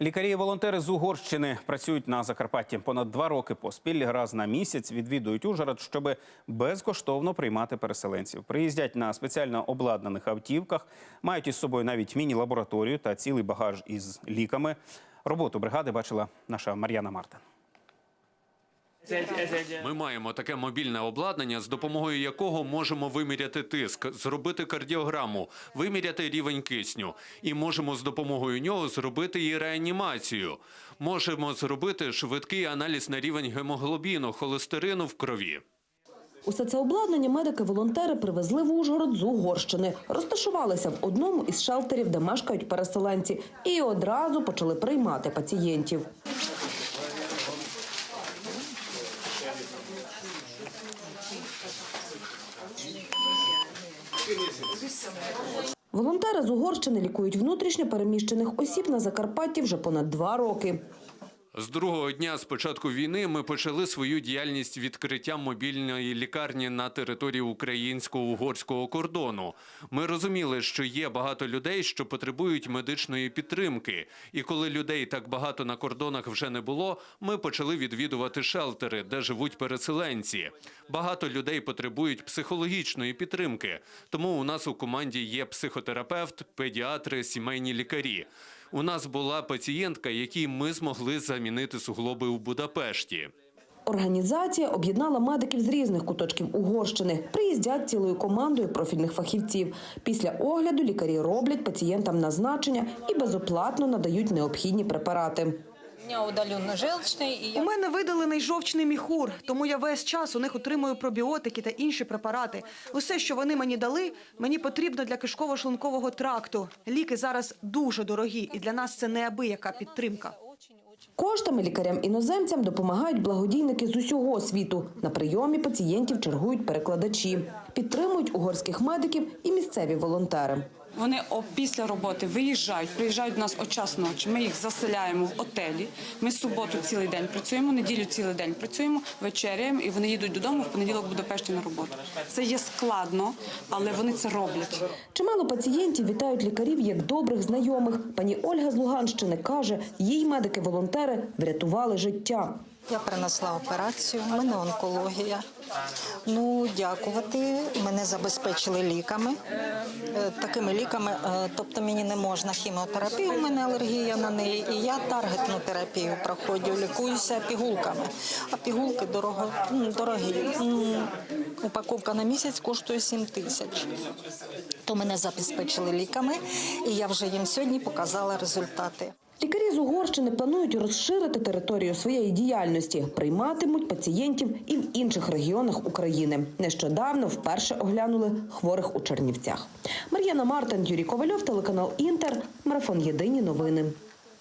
Лікарі і волонтери з Угорщини працюють на Закарпатті понад два роки поспіль. Раз на місяць відвідують Ужгород, щоб безкоштовно приймати переселенців. Приїздять на спеціально обладнаних автівках, мають із собою навіть міні-лабораторію та цілий багаж із ліками. Роботу бригади бачила наша Мар'яна Мартин. Ми маємо таке мобільне обладнання, з допомогою якого можемо виміряти тиск, зробити кардіограму, виміряти рівень кисню, і можемо з допомогою нього зробити і реанімацію. Можемо зробити швидкий аналіз на рівень гемоглобіну, холестерину в крові. Усе це обладнання медики-волонтери привезли в Ужгород з Угорщини, розташувалися в одному із шелтерів, де мешкають переселенці, і одразу почали приймати пацієнтів. Волонтери з Угорщини лікують внутрішньо переміщених осіб на Закарпатті вже понад два роки. З другого дня з початку війни ми почали свою діяльність відкриттям мобільної лікарні на території українсько-угорського кордону. Ми розуміли, що є багато людей, що потребують медичної підтримки. І коли людей так багато на кордонах вже не було, ми почали відвідувати шелтери, де живуть переселенці. Багато людей потребують психологічної підтримки. Тому у нас у команді є психотерапевт, педіатри, сімейні лікарі. У нас була пацієнтка, якій ми змогли замінити суглоби у Будапешті. Організація об'єднала медиків з різних куточків Угорщини. Приїздять цілою командою профільних фахівців. Після огляду лікарі роблять пацієнтам назначення і безоплатно надають необхідні препарати. У меня удаленно желчный, и У мене видалений жовчний міхур, тому я весь час у них отримую пробіотики та інші препарати. Усе, що вони мені дали, мені потрібно для кишково-шлункового тракту. Ліки зараз дуже дорогі, і для нас це неабияка підтримка. Коштами лікарям-іноземцям допомагають благодійники з усього світу. На прийомі пацієнтів чергують перекладачі. Підтримують угорських медиків і місцеві волонтери. Вони після роботи виїжджають, приїжджають до нас о час ночі. Ми їх заселяємо в отелі. Ми суботу цілий день працюємо, неділю цілий день працюємо, вечеряємо, і вони їдуть додому в понеділок в Будапешті на роботу. Це є складно, але вони це роблять. Чимало пацієнтів вітають лікарів як добрих знайомих. Пані Ольга з Луганщини каже, їй медики-волонтери врятували життя. Я перенесла операцію, в мене онкологія. Ну, дякувати. Мене забезпечили ліками. Е, Такими ліками, е, тобто мені не можна хіміотерапію, у мене алергія на неї, і я таргетну терапію проходжу, лікуюся пігулками. А пігулки дорого, дорогі. Упаковка на місяць коштує 7 тисяч. То мене забезпечили ліками, і я вже їм сьогодні показала результати. Лікарі з Угорщини планують розширити територію своєї діяльності, прийматимуть пацієнтів і в інших регіонах України. Нещодавно вперше оглянули хворих у Чернівцях. Мар'яна Мартин, Юрій Ковальов, телеканал Інтер, марафон Єдині новини.